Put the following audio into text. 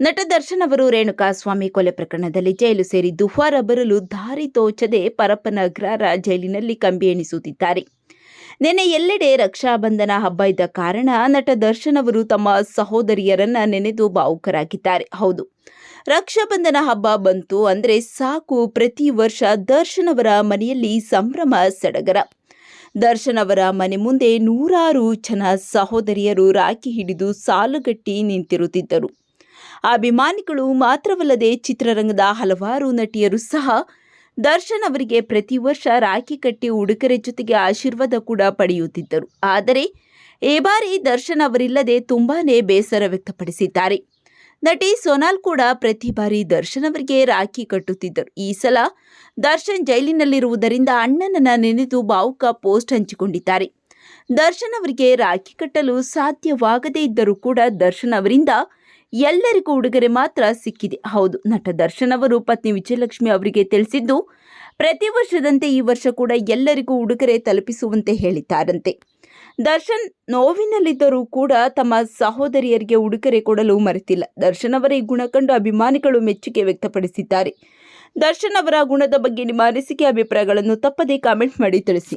ನಟ ದರ್ಶನ್ ಅವರು ರೇಣುಕಾಸ್ವಾಮಿ ಕೊಲೆ ಪ್ರಕರಣದಲ್ಲಿ ಜೈಲು ಸೇರಿದ್ದು ಹೊರ ಬರಲು ದಾರಿ ತೋಚದೆ ಪರಪ್ಪನ ಅಗ್ರಹಾರ ಜೈಲಿನಲ್ಲಿ ಕಂಬಿ ಎಣಿಸುತ್ತಿದ್ದಾರೆ. ನಿನ್ನೆ ಎಲ್ಲೆಡೆ ರಕ್ಷಾಬಂಧನ ಹಬ್ಬ ಇದ್ದ ಕಾರಣ ನಟ ದರ್ಶನ್ ಅವರು ತಮ್ಮ ಸಹೋದರಿಯರನ್ನ ನೆನೆದು ಭಾವುಕರಾಗಿದ್ದಾರೆ ಹೌದು ರಕ್ಷಾಬಂಧನ ಹಬ್ಬ ಬಂತು ಅಂದ್ರೆ ಸಾಕು, ಪ್ರತಿ ವರ್ಷ ದರ್ಶನ್ ಅವರ ಮನೆಯಲ್ಲಿ ಸಂಭ್ರಮ ಸಡಗರ. ದರ್ಶನ್ ಅವರ ಮನೆ ಮುಂದೆ ನೂರಾರು ಜನ ಸಹೋದರಿಯರು ರಾಖಿ ಹಿಡಿದು ಸಾಲುಗಟ್ಟಿ ನಿಂತಿರುತ್ತಿದ್ದರು. ಅಭಿಮಾನಿಗಳು ಮಾತ್ರವಲ್ಲದೆ ಚಿತ್ರರಂಗದ ಹಲವಾರು ನಟಿಯರು ಸಹ ದರ್ಶನ್ ಅವರಿಗೆ ಪ್ರತಿ ವರ್ಷ ರಾಖಿ ಕಟ್ಟಿ ಉಡುಗೊರೆ ಜೊತೆಗೆ ಆಶೀರ್ವಾದ ಕೂಡ ಪಡೆಯುತ್ತಿದ್ದರು. ಆದರೆ ಈ ಬಾರಿ ದರ್ಶನ್ ಅವರಿಲ್ಲದೆ ತುಂಬಾನೇ ಬೇಸರ ವ್ಯಕ್ತಪಡಿಸಿದ್ದಾರೆ. ನಟಿ ಸೋನಾಲ್ ಕೂಡ ಪ್ರತಿ ಬಾರಿ ದರ್ಶನ್ ಅವರಿಗೆ ರಾಖಿ ಕಟ್ಟುತ್ತಿದ್ದರು. ಈ ಸಲ ದರ್ಶನ್ ಜೈಲಿನಲ್ಲಿರುವುದರಿಂದ ಅಣ್ಣನನ್ನ ನೆನೆದು ಭಾವುಕ ಪೋಸ್ಟ್ ಹಂಚಿಕೊಂಡಿದ್ದಾರೆ. ದರ್ಶನ್ ಅವರಿಗೆ ರಾಖಿ ಕಟ್ಟಲು ಸಾಧ್ಯವಾಗದೇ ಇದ್ದರೂ ಕೂಡ ದರ್ಶನ್ ಅವರಿಂದ ಎಲ್ಲರಿಗೂ ಉಡುಗೊರೆ ಮಾತ್ರ ಸಿಕ್ಕಿದೆ. ಹೌದು, ನಟ ದರ್ಶನ್ ಅವರು ಪತ್ನಿ ವಿಜಯಲಕ್ಷ್ಮಿ ಅವರಿಗೆ ತಿಳಿಸಿದ್ದು, ಪ್ರತಿ ವರ್ಷದಂತೆ ಈ ವರ್ಷ ಕೂಡ ಎಲ್ಲರಿಗೂ ಉಡುಗೊರೆ ತಲುಪಿಸುವಂತೆ ಹೇಳಿದ್ದಾರಂತೆ. ದರ್ಶನ್ ನೋವಿನಲ್ಲಿದ್ದರೂ ಕೂಡ ತಮ್ಮ ಸಹೋದರಿಯರಿಗೆ ಉಡುಗೊರೆ ಕೊಡಲು ಮರೆತಿಲ್ಲ. ದರ್ಶನ್ ಅವರ ಈ ಗುಣ ಕಂಡು ಅಭಿಮಾನಿಗಳು ಮೆಚ್ಚುಗೆ ವ್ಯಕ್ತಪಡಿಸಿದ್ದಾರೆ. ದರ್ಶನ್ ಅವರ ಗುಣದ ಬಗ್ಗೆ ನಿಮ್ಮ ಅನಿಸಿಕೆ ಅಭಿಪ್ರಾಯಗಳನ್ನು ತಪ್ಪದೇ ಕಾಮೆಂಟ್ ಮಾಡಿ ತಿಳಿಸಿ.